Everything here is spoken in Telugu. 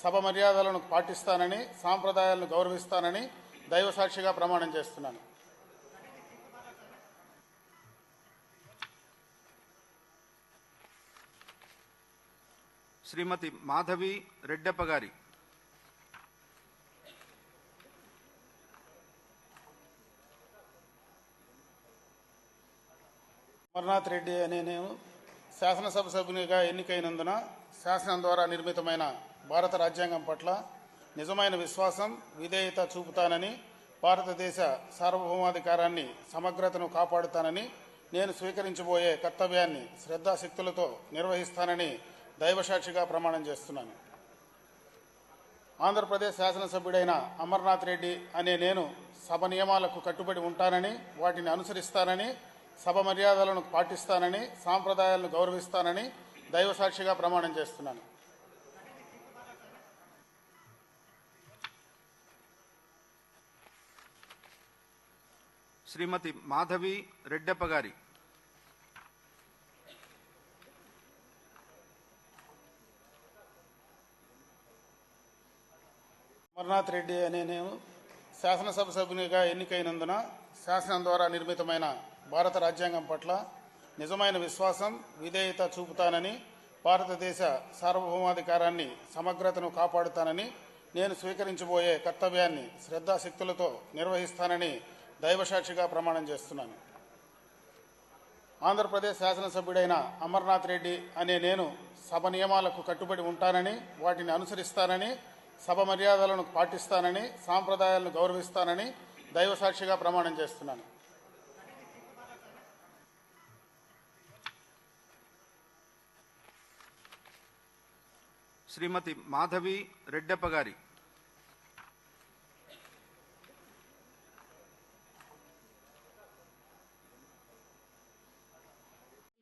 సభ మర్యాదలను పాటిస్తానని సాంప్రదాయాలను గౌరవిస్తానని దైవసాక్షిగా ప్రమాణం చేస్తున్నాను. శ్రీమతి మాధవి రెడ్డప్ప గారి. అమర్నాథ్ రెడ్డి అనే నేను శాసనసభ సభ్యునిగా ఎన్నికైనందున శాసనం ద్వారా నిర్మితమైన భారత రాజ్యాంగం పట్ల నిజమైన విశ్వాసం విధేయత చూపుతానని భారతదేశ సార్వభౌమాధికారాన్ని సమగ్రతను కాపాడుతానని నేను స్వీకరించబోయే కర్తవ్యాన్ని శ్రద్ధాశక్తులతో నిర్వహిస్తానని దైవసాక్షిగా ప్రమాణం చేస్తున్నాను. ఆంధ్రప్రదేశ్ శాసనసభ్యుడైన అమర్నాథ్ రెడ్డి అనే నేను సభ నియమాలకు కట్టుబడి ఉంటానని వాటిని అనుసరిస్తానని సభ మర్యాదలను పాటిస్తానని సాంప్రదాయాలను గౌరవిస్తానని దైవసాక్షిగా ప్రమాణం చేస్తున్నాను. శ్రీమతి మాధవి రెడ్డప్ప గారి. అమర్నాథ్ రెడ్డి అనే నేను శాసనసభ సభ్యునిగా ఎన్నికైనందున శాసనం ద్వారా నిర్మితమైన భారత రాజ్యాంగం పట్ల నిజమైన విశ్వాసం విధేయత చూపుతానని భారతదేశ సార్వభౌమాధికారాన్ని సమగ్రతను కాపాడుతానని నేను స్వీకరించబోయే కర్తవ్యాన్ని శ్రద్ధాశక్తులతో నిర్వహిస్తానని దైవసాక్షిగా ప్రమాణం చేస్తున్నాను. ఆంధ్రప్రదేశ్ శాసనసభ్యుడైన అమర్నాథ్ రెడ్డి అనే నేను సభ నియమాలకు కట్టుబడి ఉంటానని వాటిని అనుసరిస్తానని సభ మర్యాదలను పాటిస్తానని సాంప్రదాయాలను గౌరవిస్తానని దైవసాక్షిగా ప్రమాణం చేస్తున్నాను. శ్రీమతి మాధవి రెడ్డప్ప గారి